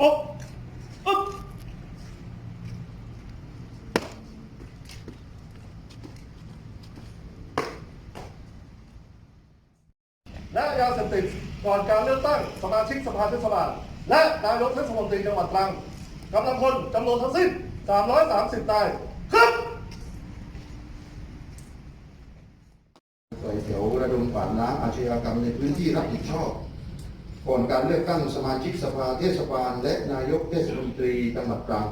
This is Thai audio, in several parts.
อกอึ๊บและยาเสพติดก่อนการเลือกตั้งสมาชิกสภาเทศบาลและนายกเทศมนตรีจังหวัดตรังกำลังพลจำนวนทั้งสิ้น 330นายครับต่อยแถวระดมกวาดล้างอาชญากรรมในพื้นที่รับผิดชอบ ก่อนการเลือกตั้งสมาชิกสภาเทศบาล และนายกเทศมนตรีจังหวัดตรัง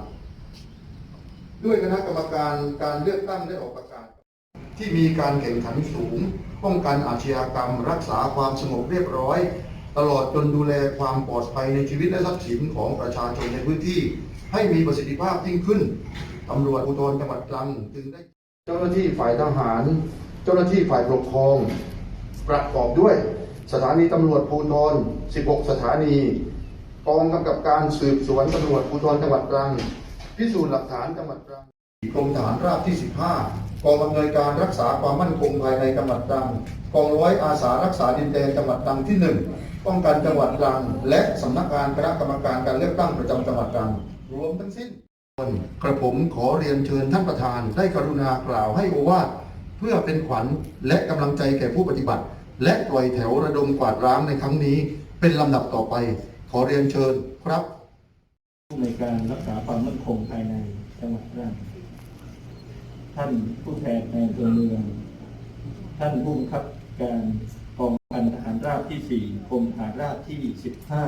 ด้วยคณะกรรมการการเลือกตั้งได้ออกประกาศ ที่มีการแข่งขันสูง ป้องกันอาชญากรรม รักษาความสงบเรียบร้อย ตลอดจนดูแลความปลอดภัยในชีวิตและทรัพย์สินของประชาชนในพื้นที่ ให้มีประสิทธิภาพยิ่งขึ้นตำรวจภูธรจังหวัดตรังจึงได้ เจ้าหน้าที่ฝ่ายทหาร เจ้าหน้าที่ฝ่ายปกครอง ประกอบด้วย สถานีตำรวจภูธร16 สถานี กองกำกับการสืบสวนตำรวจภูธรจังหวัดตรัง พิสูจน์หลักฐานจังหวัดตรังกรมทหารราบที่ 15 กองอำนวยการรักษาความมั่นคงภายในจังหวัดตรัง กองร้อยอาสารักษาดินแดนจังหวัดตรังที่ 1 ป้องกันจังหวัดตรัง และสำนักงานคณะกรรมการการเลือกตั้งประจำจังหวัดตรัง รวมทั้งสิ้นกระผมขอเรียนเชิญท่านประธานได้กรุณากล่าวให้โอวาทเพื่อเป็นขวัญและกำลังใจแก่ผู้ปฏิบัติ และปล่อยแถวระดมกวาดร้างในครั้งนี้ เป็นลำดับต่อไป ขอเรียนเชิญครับผู้ในการรักษาความมั่นคงภายในจังหวัดตรังท่านผู้แทนในอำเภอเมือง ท่านผู้บังคับการกองพันทหารราบที่สี่กรมทหารราบที่สิบห้า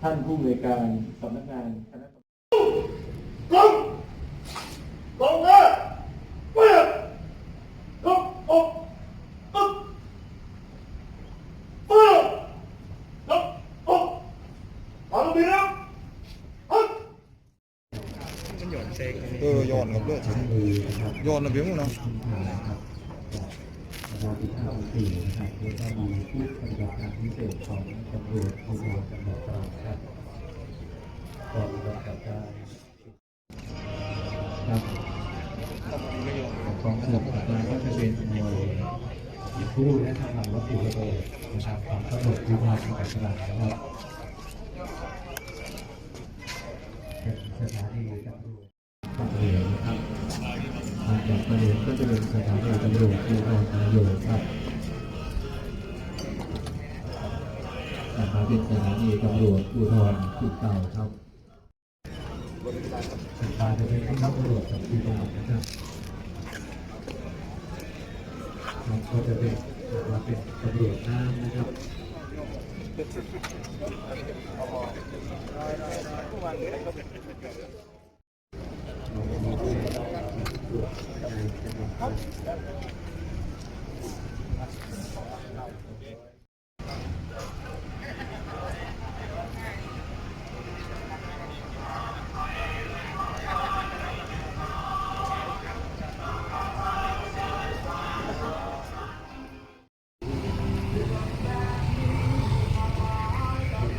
ท่านผู้ในการสำนักงานคณะกรรมการ กลงกลงหน้าเปิดกบอกอึ๊บเปิดกบอกเอาลงไปแล้วฮึด เออย้อนกับเลือดย้อนนะเบี้ยงเนาะเราติดตามสี่นะครับแล้วก็มีผู้ปฏิบัติการพิเศษของตำรวจภูธรจังหวัดตรังครับกองกำกับการครับกองกำกับการก็จะเป็นหน่วยผู้และทำงานวัตถุระเบิดนะครับของตำรวจภูธรจังหวัดตรังนะครับเป็นสถานีตำรวจ จากประเด็นก็จะเป็นสถานีตำรวจภูธรนายกครับนะครับเป็นสถานีตำรวจภูธรที่เก่าครับสถานีตำรวจกับภูธรนะครับแล้วก็จะเป็นว่าเป็นตำรวจน้ำนะครับ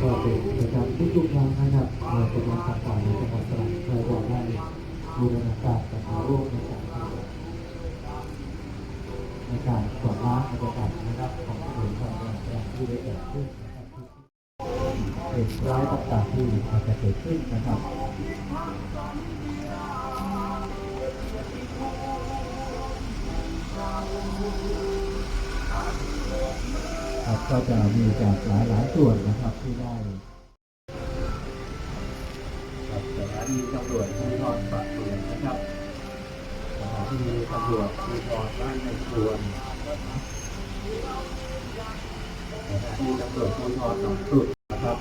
ก็เป็นนะครับทุกๆครั้งนะครับเราจะมาสักการในจังหวัดตรังเคยบอกว่าบูรณาการกับมาร่วมในการในการก่อร้างบรรยากาศนะครับของถนนทางแยก ที่ได้เกิดขึ้นเหตุร้ายต่างๆที่อาจจะเกิดขึ้นนะครับครับก็จะมีจากหลายหลายส่วนนะครับที่ได้ครับสถานีตำรวจภูธรปากเกร็ดนะครับสถานีตำรวจภูธรบ้านในครวน ที่ตำรวจภูธรหนองปลุกนะครับ